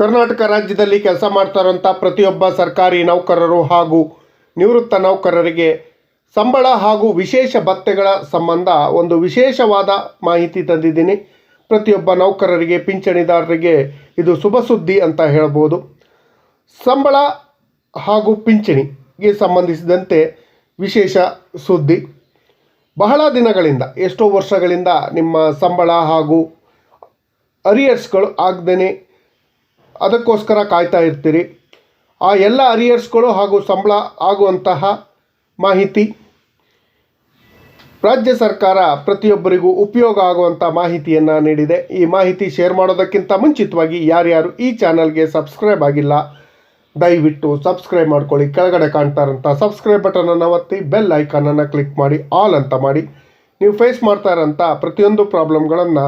ಕರ್ನಾಟಕ ರಾಜ್ಯದಲ್ಲಿ ಕೆಲಸ ಮಾಡ್ತಾರಂಥ ಪ್ರತಿಯೊಬ್ಬ ಸರ್ಕಾರಿ ನೌಕರರು ಹಾಗೂ ನಿವೃತ್ತ ನೌಕರರಿಗೆ ಸಂಬಳ ಹಾಗೂ ವಿಶೇಷ ಭತ್ಯೆಗಳ ಸಂಬಂಧ ಒಂದು ವಿಶೇಷವಾದ ಮಾಹಿತಿ ತಂದಿದ್ದೀನಿ. ಪ್ರತಿಯೊಬ್ಬ ನೌಕರರಿಗೆ, ಪಿಂಚಣಿದಾರರಿಗೆ ಇದು ಶುಭ ಸುದ್ದಿ ಅಂತ ಹೇಳ್ಬೋದು. ಸಂಬಳ ಹಾಗೂ ಪಿಂಚಣಿಗೆ ಸಂಬಂಧಿಸಿದಂತೆ ವಿಶೇಷ ಸುದ್ದಿ. ಬಹಳ ದಿನಗಳಿಂದ, ಎಷ್ಟೋ ವರ್ಷಗಳಿಂದ ನಿಮ್ಮ ಸಂಬಳ ಹಾಗೂ ಅರಿಯರ್ಸ್ಗಳು ಆಗದೇ ಅದಕ್ಕೋಸ್ಕರ ಕಾಯ್ತಾ ಇರ್ತೀರಿ. ಆ ಎಲ್ಲ ಅರಿಯರ್ಸ್ಗಳು ಹಾಗೂ ಸಂಬಳ ಆಗುವಂತಹ ಮಾಹಿತಿ ರಾಜ್ಯ ಸರ್ಕಾರ ಪ್ರತಿಯೊಬ್ಬರಿಗೂ ಉಪಯೋಗ ಆಗುವಂಥ ಮಾಹಿತಿಯನ್ನು ನೀಡಿದೆ. ಈ ಮಾಹಿತಿ ಶೇರ್ ಮಾಡೋದಕ್ಕಿಂತ ಮುಂಚಿತವಾಗಿ ಯಾರ್ಯಾರು ಈ ಚಾನಲ್ಗೆ ಸಬ್ಸ್ಕ್ರೈಬ್ ಆಗಿಲ್ಲ, ದಯವಿಟ್ಟು ಸಬ್ಸ್ಕ್ರೈಬ್ ಮಾಡ್ಕೊಳ್ಳಿ. ಕೆಳಗಡೆ ಕಾಣ್ತಾ ಇರೋಂಥ ಸಬ್ಸ್ಕ್ರೈಬ್ ಬಟನನ್ನು ಒತ್ತಿ, ಬೆಲ್ ಐಕಾನನ್ನು ಕ್ಲಿಕ್ ಮಾಡಿ, ಆಲ್ ಅಂತ ಮಾಡಿ. ನೀವು ಫೇಸ್ ಮಾಡ್ತಾ ಇರೋಂಥ ಪ್ರತಿಯೊಂದು ಪ್ರಾಬ್ಲಮ್ಗಳನ್ನು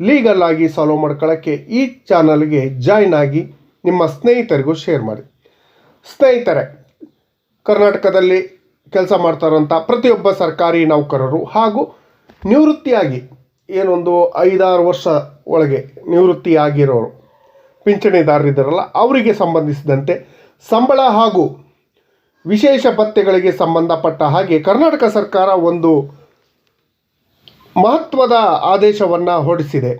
ಲೀಗಲ್ ಆಗಿ ಸಾಲ್ವ್ ಮಾಡ್ಕೊಳ್ಳೋಕ್ಕೆ ಈ ಚಾನಲ್ಗೆ ಜಾಯ್ನ್ ಆಗಿ ನಿಮ್ಮ ಸ್ನೇಹಿತರಿಗೂ ಶೇರ್ ಮಾಡಿ. ಸ್ನೇಹಿತರೆ, ಕರ್ನಾಟಕದಲ್ಲಿ ಕೆಲಸ ಮಾಡ್ತಾ ಇರೋಂಥ ಪ್ರತಿಯೊಬ್ಬ ಸರ್ಕಾರಿ ನೌಕರರು ಹಾಗೂ ನಿವೃತ್ತಿಯಾಗಿ ಏನೊಂದು ಐದಾರು ವರ್ಷ ಒಳಗೆ ನಿವೃತ್ತಿಯಾಗಿರೋರು, ಪಿಂಚಣಿದಾರರಿದ್ದಾರಲ್ಲ, ಅವರಿಗೆ ಸಂಬಂಧಿಸಿದಂತೆ ಸಂಬಳ ಹಾಗೂ ವಿಶೇಷ ಭತ್ಯೆಗಳಿಗೆ ಸಂಬಂಧಪಟ್ಟ ಹಾಗೆ ಕರ್ನಾಟಕ ಸರ್ಕಾರ ಒಂದು ಮಹತ್ವದ ಆದೇಶವನ್ನು ಹೊರಡಿಸಿದೆ.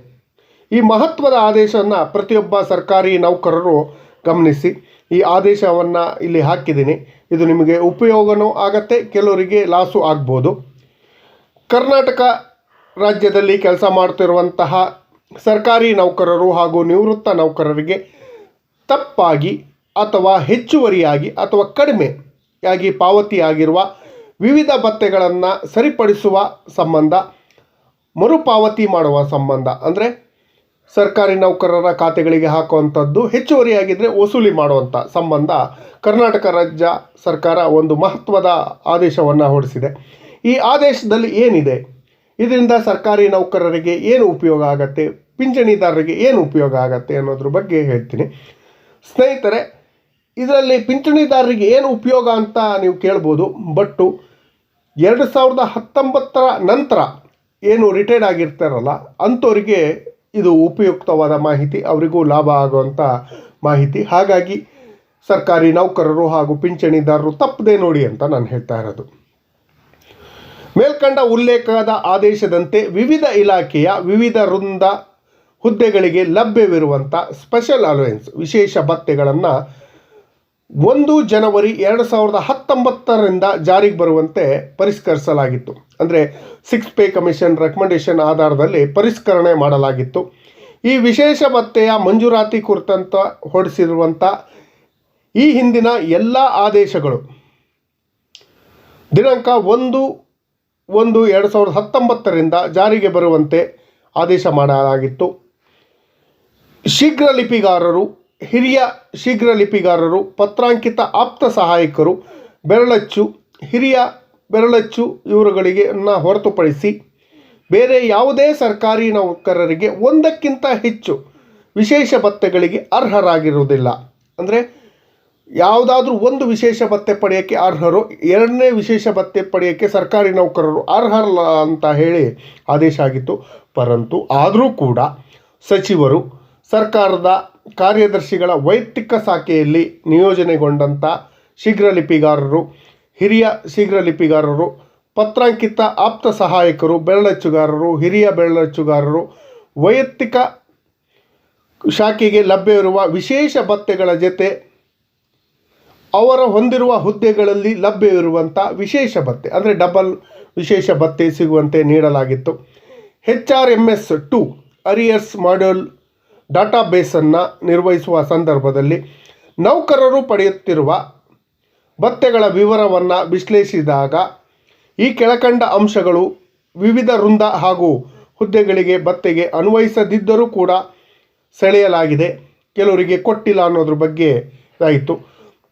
ಈ ಮಹತ್ವದ ಆದೇಶವನ್ನು ಪ್ರತಿಯೊಬ್ಬ ಸರ್ಕಾರಿ ನೌಕರರು ಗಮನಿಸಿ. ಈ ಆದೇಶವನ್ನು ಇಲ್ಲಿ ಹಾಕಿದ್ದೀನಿ. ಇದು ನಿಮಗೆ ಉಪಯೋಗನೂ ಆಗತ್ತೆ, ಕೆಲವರಿಗೆ ಲಾಸು ಆಗ್ಬೋದು. ಕರ್ನಾಟಕ ರಾಜ್ಯದಲ್ಲಿ ಕೆಲಸ ಮಾಡ್ತಿರುವಂತಹ ಸರ್ಕಾರಿ ನೌಕರರು ಹಾಗೂ ನಿವೃತ್ತ ನೌಕರರಿಗೆ ತಪ್ಪಾಗಿ ಅಥವಾ ಹೆಚ್ಚುವರಿಯಾಗಿ ಅಥವಾ ಕಡಿಮೆಯಾಗಿ ಪಾವತಿಯಾಗಿರುವ ವಿವಿಧ ಭತ್ತೆಗಳನ್ನು ಸರಿಪಡಿಸುವ ಸಂಬಂಧ ಮರುಪಾವತಿ ಮಾಡುವ ಸಂಬಂಧ. ಅಂದರೆ ಸರ್ಕಾರಿ ನೌಕರರ ಖಾತೆಗಳಿಗೆ ಹಾಕುವಂಥದ್ದು ಹೆಚ್ಚುವರಿಯಾಗಿದ್ದರೆ ವಸೂಲಿ ಮಾಡುವಂಥ ಸಂಬಂಧ ಕರ್ನಾಟಕ ರಾಜ್ಯ ಸರ್ಕಾರ ಒಂದು ಮಹತ್ವದ ಆದೇಶವನ್ನು ಹೊರಡಿಸಿದೆ. ಈ ಆದೇಶದಲ್ಲಿ ಏನಿದೆ? ಇದರಿಂದ ಸರ್ಕಾರಿ ನೌಕರರಿಗೆ ಏನು ಉಪಯೋಗ ಆಗತ್ತೆ? ಪಿಂಚಣಿದಾರರಿಗೆ ಏನು ಉಪಯೋಗ ಆಗತ್ತೆ ಅನ್ನೋದ್ರ ಬಗ್ಗೆ ಹೇಳ್ತೀನಿ. ಸ್ನೇಹಿತರೆ, ಇದರಲ್ಲಿ ಪಿಂಚಣಿದಾರರಿಗೆ ಏನು ಉಪಯೋಗ ಅಂತ ನೀವು ಕೇಳ್ಬೋದು, ಬಟ್ಟು ಎರಡು ಸಾವಿರದ ಹತ್ತೊಂಬತ್ತರ ನಂತರ ಏನು ರಿಟೈರ್ಡ್ ಆಗಿರ್ತಾರಲ್ಲ, ಅಂಥವರಿಗೆ ಇದು ಉಪಯುಕ್ತವಾದ ಮಾಹಿತಿ, ಅವರಿಗೂ ಲಾಭ ಆಗುವಂಥ ಮಾಹಿತಿ. ಹಾಗಾಗಿ ಸರ್ಕಾರಿ ನೌಕರರು ಹಾಗೂ ಪಿಂಚಣಿದಾರರು ತಪ್ಪದೆ ನೋಡಿ ಅಂತ ನಾನು ಹೇಳ್ತಾ ಇರೋದು. ಮೇಲ್ಕಂಡ ಉಲ್ಲೇಖದ ಆದೇಶದಂತೆ ವಿವಿಧ ಇಲಾಖೆಯ ವಿವಿಧ ವೃಂದ ಹುದ್ದೆಗಳಿಗೆ ಲಭ್ಯವಿರುವಂಥ ಸ್ಪೆಷಲ್ ಅಲೋಯೆನ್ಸ್ ವಿಶೇಷ ಭತ್ಯೆಗಳನ್ನು ಒಂದು ಜನವರಿ ಎರಡು ಸಾವಿರದ ಹತ್ತೊಂಬತ್ತರಿಂದ ಜಾರಿಗೆ ಬರುವಂತೆ ಪರಿಷ್ಕರಿಸಲಾಗಿತ್ತು. ಅಂದರೆ ಸಿಕ್ಸ್ ಪೇ ಕಮಿಷನ್ ರೆಕಮೆಂಡೇಷನ್ ಆಧಾರದಲ್ಲಿ ಪರಿಷ್ಕರಣೆ ಮಾಡಲಾಗಿತ್ತು. ಈ ವಿಶೇಷ ಭತ್ತೆಯ ಮಂಜೂರಾತಿ ಕುರಿತಂತ ಹೊರಡಿಸಿರುವಂಥ ಈ ಹಿಂದಿನ ಎಲ್ಲ ಆದೇಶಗಳು. ದಿನಾಂಕ ಒಂದು ಒಂದು ಎರಡು ಸಾವಿರದ ಹತ್ತೊಂಬತ್ತರಿಂದ ಜಾರಿಗೆ ಬರುವಂತೆ ಆದೇಶ ಮಾಡಲಾಗಿತ್ತು. ಶೀಘ್ರ ಲಿಪಿಗಾರರು ಹಿರಿಯ ಶೀಘ್ರ ಲಿಪಿಗಾರರು, ಪತ್ರಾಂಕಿತ ಆಪ್ತ ಸಹಾಯಕರು, ಬೆರಳಚ್ಚು, ಹಿರಿಯ ಬೆರಳಚ್ಚು ಇವರುಗಳಿಗೆ ಹೊರತುಪಡಿಸಿ ಬೇರೆ ಯಾವುದೇ ಸರ್ಕಾರಿ ನೌಕರರಿಗೆ ಒಂದಕ್ಕಿಂತ ಹೆಚ್ಚು ವಿಶೇಷ ಭತ್ತೆಗಳಿಗೆ ಅರ್ಹರಾಗಿರುವುದಿಲ್ಲ. ಅಂದರೆ ಯಾವುದಾದ್ರೂ ಒಂದು ವಿಶೇಷ ಭತ್ತೆ ಪಡೆಯೋಕ್ಕೆ ಅರ್ಹರು, ಎರಡನೇ ವಿಶೇಷ ಭತ್ತೆ ಪಡೆಯೋಕ್ಕೆ ಸರ್ಕಾರಿ ನೌಕರರು ಅರ್ಹರಲ್ಲ ಅಂತ ಹೇಳಿ ಆದೇಶ ಆಗಿತ್ತು. ಪರಂತು ಆದರೂ ಕೂಡ ಸಚಿವರು ಸರ್ಕಾರದ ಕಾರ್ಯದರ್ಶಿಗಳ ವೈಯಕ್ತಿಕ ಶಾಖೆಯಲ್ಲಿ ನಿಯೋಜನೆಗೊಂಡಂಥ ಶೀಘ್ರ ಲಿಪಿಗಾರರು ಹಿರಿಯ ಶೀಘ್ರ ಲಿಪಿಗಾರರು ಪತ್ರಾಂಕಿತ ಆಪ್ತ ಸಹಾಯಕರು, ಬೆರಳಚ್ಚುಗಾರರು, ಹಿರಿಯ ಬೆರಳಚ್ಚುಗಾರರು, ವೈಯಕ್ತಿಕ ಶಾಖೆಗೆ ಲಭ್ಯವಿರುವ ವಿಶೇಷ ಭತ್ಯೆಗಳ ಜೊತೆ ಅವರ ಹೊಂದಿರುವ ಹುದ್ದೆಗಳಲ್ಲಿ ಲಭ್ಯವಿರುವಂಥ ವಿಶೇಷ ಭತ್ತೆ ಅಂದರೆ ಡಬಲ್ ವಿಶೇಷ ಭತ್ಯೆ ಸಿಗುವಂತೆ ನೀಡಲಾಗಿತ್ತು. H R M S two, arrears module ಡಾಟಾಬೇಸನ್ನು ನಿರ್ವಹಿಸುವ ಸಂದರ್ಭದಲ್ಲಿ ನೌಕರರು ಪಡೆಯುತ್ತಿರುವ ಭತ್ಯೆಗಳ ವಿವರವನ್ನು ವಿಶ್ಲೇಷಿಸಿದಾಗ ಈ ಕೆಳಕಂಡ ಅಂಶಗಳು ವಿವಿಧ ವೃಂದ ಹಾಗೂ ಹುದ್ದೆಗಳಿಗೆ ಭತ್ತೆಗೆ ಅನ್ವಯಿಸದಿದ್ದರೂ ಕೂಡ ಸೆಳೆಯಲಾಗಿದೆ. ಕೆಲವರಿಗೆ ಕೊಟ್ಟಿಲ್ಲ ಅನ್ನೋದ್ರ ಬಗ್ಗೆ ಆಯಿತು.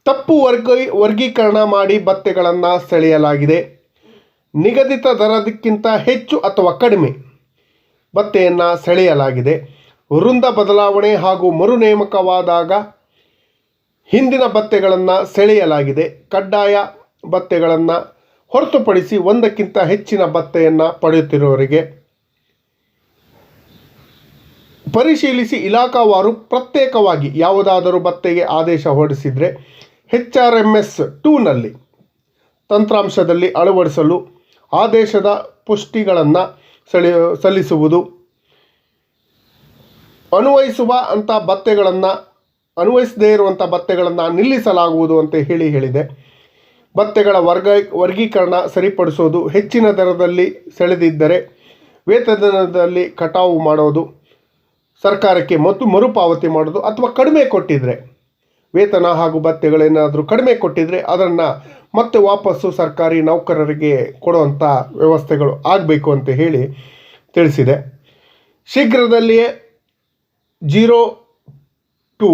ತಪ್ಪು ವರ್ಗ ವರ್ಗೀಕರಣ ಮಾಡಿ ಭತ್ತೆಗಳನ್ನು ಸೆಳೆಯಲಾಗಿದೆ. ನಿಗದಿತ ದರದಕ್ಕಿಂತ ಹೆಚ್ಚು ಅಥವಾ ಕಡಿಮೆ ಭತ್ತೆಯನ್ನು ಸೆಳೆಯಲಾಗಿದೆ. ವೃಂದ ಬದಲಾವಣೆ ಹಾಗೂ ಮರು ನೇಮಕವಾದಾಗ ಹಿಂದಿನ ಭತ್ಯೆಗಳನ್ನು ಸೆಳೆಯಲಾಗಿದೆ. ಕಡ್ಡಾಯ ಭತ್ಯೆಗಳನ್ನು ಹೊರತುಪಡಿಸಿ ಒಂದಕ್ಕಿಂತ ಹೆಚ್ಚಿನ ಭತ್ಯೆಯನ್ನು ಪಡೆಯುತ್ತಿರುವವರಿಗೆ ಪರಿಶೀಲಿಸಿ ಇಲಾಖಾವಾರು ಪ್ರತ್ಯೇಕವಾಗಿ ಯಾವುದಾದರೂ ಭತ್ತೆಗೆ ಆದೇಶ ಹೊರಡಿಸಿದರೆ ಎಚ್ ಆರ್ ಎಂ ಎಸ್ ಟೂನಲ್ಲಿ ತಂತ್ರಾಂಶದಲ್ಲಿ ಅಳವಡಿಸಲು ಆದೇಶದ ಪುಷ್ಟಿಗಳನ್ನು ಸೆಳೆ ಸಲ್ಲಿಸುವುದು ಅನ್ವಯಿಸುವ ಅಂಥ ಭತ್ತೆಗಳನ್ನು ಅನ್ವಯಿಸದೇ ಇರುವಂಥ ಭತ್ತೆಗಳನ್ನು ನಿಲ್ಲಿಸಲಾಗುವುದು ಅಂತ ಹೇಳಿ ಹೇಳಿದೆ. ಭತ್ತೆಗಳ ವರ್ಗ, ವರ್ಗೀಕರಣ ಸರಿಪಡಿಸೋದು ಹೆಚ್ಚಿನ ದರದಲ್ಲಿ ಸೆಳೆದಿದ್ದರೆ ವೇತನದಲ್ಲಿ ಕಟಾವು ಮಾಡೋದು, ಸರ್ಕಾರಕ್ಕೆ ಮತ್ತು ಮರುಪಾವತಿ ಮಾಡೋದು ಅಥವಾ ಕಡಿಮೆ ಕೊಟ್ಟಿದ್ದರೆ ವೇತನ ಹಾಗೂ ಭತ್ತೆಗಳೇನಾದರೂ ಕಡಿಮೆ ಕೊಟ್ಟಿದ್ದರೆ ಅದನ್ನು ಮತ್ತೆ ವಾಪಸ್ಸು ಸರ್ಕಾರಿ ನೌಕರರಿಗೆ ಕೊಡುವಂಥ ವ್ಯವಸ್ಥೆಗಳು ಆಗಬೇಕು ಅಂತ ಹೇಳಿ ತಿಳಿಸಿದೆ. ಶೀಘ್ರದಲ್ಲಿಯೇ zero two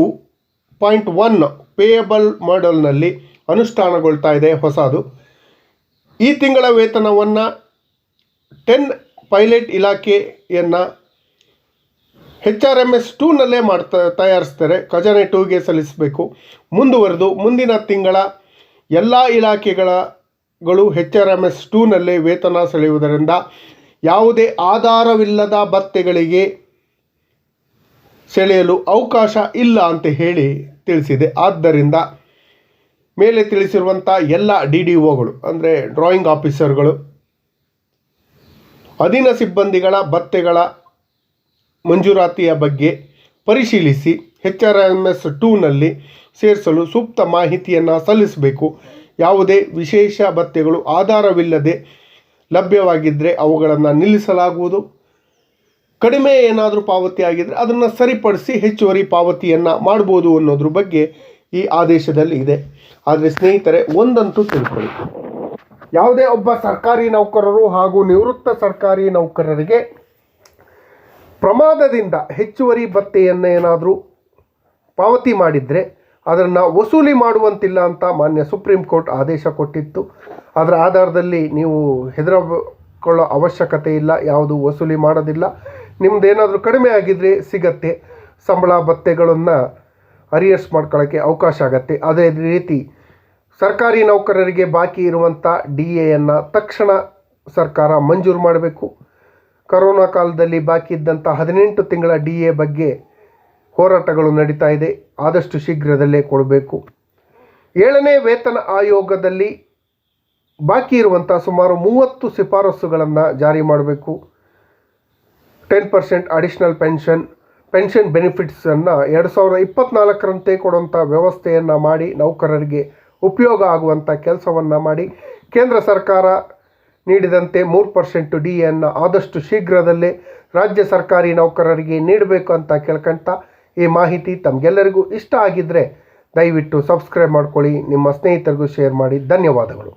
point one payable ಮಾಡಲ್ನಲ್ಲಿ ಅನುಷ್ಠಾನಗೊಳ್ತಾ ಇದೆ ಹೊಸದು. ಈ ತಿಂಗಳ ವೇತನವನ್ನು ಟೆನ್ ಪೈಲಟ್ ಇಲಾಖೆಯನ್ನು ಹೆಚ್ ಆರ್ ಎಂ ಎಸ್ ಟೂನಲ್ಲೇ ಮಾಡ್ತಾ ತಯಾರಿಸ್ತಾರೆ. ಖಜಾನೆ ಟೂಗೆ ಸಲ್ಲಿಸಬೇಕು. ಮುಂದುವರೆದು ಮುಂದಿನ ತಿಂಗಳ ಎಲ್ಲ ಇಲಾಖೆಗಳಗಳು ಹೆಚ್ ಆರ್ ಎಂ ಎಸ್ ಟೂನಲ್ಲೇ ವೇತನ ಸೆಳೆಯುವುದರಿಂದ ಯಾವುದೇ ಆಧಾರವಿಲ್ಲದ ಭತ್ಯೆಗಳಿಗೆ ಸೆಳೆಯಲು ಅವಕಾಶ ಇಲ್ಲ ಅಂತ ಹೇಳಿ ತಿಳಿಸಿದೆ. ಆದ್ದರಿಂದ ಮೇಲೆ ತಿಳಿಸಿರುವಂಥ ಎಲ್ಲ ಡಿ ಡಿ ಒಗಳು, ಅಂದರೆ ಡ್ರಾಯಿಂಗ್ ಆಫೀಸರ್ಗಳು ಅಧೀನ ಸಿಬ್ಬಂದಿಗಳ ಭತ್ಯೆಗಳ ಮಂಜೂರಾತಿಯ ಬಗ್ಗೆ ಪರಿಶೀಲಿಸಿ ಎಚ್ ಆರ್ ಎಂ ಎಸ್ ಟೂನಲ್ಲಿ ಸೇರಿಸಲು ಸೂಕ್ತ ಮಾಹಿತಿಯನ್ನು ಸಲ್ಲಿಸಬೇಕು. ಯಾವುದೇ ವಿಶೇಷ ಭತ್ಯೆಗಳು ಆಧಾರವಿಲ್ಲದೆ ಲಭ್ಯವಾಗಿದ್ದರೆ ಅವುಗಳನ್ನು ನಿಲ್ಲಿಸಲಾಗುವುದು. ಕಡಿಮೆ ಏನಾದರೂ ಪಾವತಿ ಆಗಿದ್ದರೆ ಅದನ್ನು ಸರಿಪಡಿಸಿ ಹೆಚ್ಚುವರಿ ಪಾವತಿಯನ್ನು ಮಾಡ್ಬೋದು ಅನ್ನೋದ್ರ ಬಗ್ಗೆ ಈ ಆದೇಶದಲ್ಲಿ ಇದೆ. ಆದರೆ ಸ್ನೇಹಿತರೆ, ಒಂದಂತೂ ತಿಳ್ಕೊಳ್ಳಿ. ಯಾವುದೇ ಒಬ್ಬ ಸರ್ಕಾರಿ ನೌಕರರು ಹಾಗೂ ನಿವೃತ್ತ ಸರ್ಕಾರಿ ನೌಕರರಿಗೆ ಪ್ರಮಾದದಿಂದ ಹೆಚ್ಚುವರಿ ಭತ್ತೆಯನ್ನು ಏನಾದರೂ ಪಾವತಿ ಮಾಡಿದರೆ ಅದನ್ನು ವಸೂಲಿ ಮಾಡುವಂತಿಲ್ಲ ಅಂತ ಮಾನ್ಯ ಸುಪ್ರೀಂ ಕೋರ್ಟ್ ಆದೇಶ ಕೊಟ್ಟಿತ್ತು. ಅದರ ಆಧಾರದಲ್ಲಿ ನೀವು ಹೆದರಕೊಳ್ಳೋ ಅವಶ್ಯಕತೆ ಇಲ್ಲ, ಯಾವುದು ವಸೂಲಿ ಮಾಡೋದಿಲ್ಲ. ನಿಮ್ಮದೇನಾದರೂ ಕಡಿಮೆ ಆಗಿದ್ದರೆ ಸಿಗತ್ತೆ. ಸಂಬಳ, ಭತ್ತೆಗಳನ್ನು ಅರಿಯರ್ಸ್ ಮಾಡ್ಕೊಳ್ಳೋಕ್ಕೆ ಅವಕಾಶ ಆಗತ್ತೆ. ಅದೇ ರೀತಿ ಸರ್ಕಾರಿ ನೌಕರರಿಗೆ ಬಾಕಿ ಇರುವಂಥ ಡಿ ಎಯನ್ನು ತಕ್ಷಣ ಸರ್ಕಾರ ಮಂಜೂರು ಮಾಡಬೇಕು. ಕರೋನಾ ಕಾಲದಲ್ಲಿ ಬಾಕಿ ಇದ್ದಂಥ ಹದಿನೆಂಟು ತಿಂಗಳ ಡಿ ಎ ಬಗ್ಗೆ ಹೋರಾಟಗಳು ನಡೀತಾ ಇದೆ. ಆದಷ್ಟು ಶೀಘ್ರದಲ್ಲೇ ಕೊಡಬೇಕು. ಏಳನೇ ವೇತನ ಆಯೋಗದಲ್ಲಿ ಬಾಕಿ ಇರುವಂಥ ಸುಮಾರು ಮೂವತ್ತು ಶಿಫಾರಸುಗಳನ್ನು ಜಾರಿ ಮಾಡಬೇಕು. Ten percent additional pension pension ಬೆನಿಫಿಟ್ಸನ್ನು ಎರಡು ಸಾವಿರದ ಇಪ್ಪತ್ತ್ನಾಲ್ಕರಂತೆ ಕೊಡುವಂಥ ವ್ಯವಸ್ಥೆಯನ್ನು ಮಾಡಿ ನೌಕರರಿಗೆ ಉಪಯೋಗ ಆಗುವಂಥ ಕೆಲಸವನ್ನು ಮಾಡಿ ಕೇಂದ್ರ ಸರ್ಕಾರ ನೀಡಿದಂತೆ ಮೂರು ಪರ್ಸೆಂಟು ಡಿ ಎನ್ನು ಆದಷ್ಟು ಶೀಘ್ರದಲ್ಲೇ ರಾಜ್ಯ ಸರ್ಕಾರಿ ನೌಕರರಿಗೆ ನೀಡಬೇಕು ಅಂತ ಕೇಳ್ಕೊಂತ ಈ ಮಾಹಿತಿ ತಮಗೆಲ್ಲರಿಗೂ ಇಷ್ಟ ಆಗಿದ್ದರೆ ದಯವಿಟ್ಟು ಸಬ್ಸ್ಕ್ರೈಬ್ ಮಾಡ್ಕೊಳ್ಳಿ. ನಿಮ್ಮ ಸ್ನೇಹಿತರಿಗೂ ಶೇರ್ ಮಾಡಿ. ಧನ್ಯವಾದಗಳು.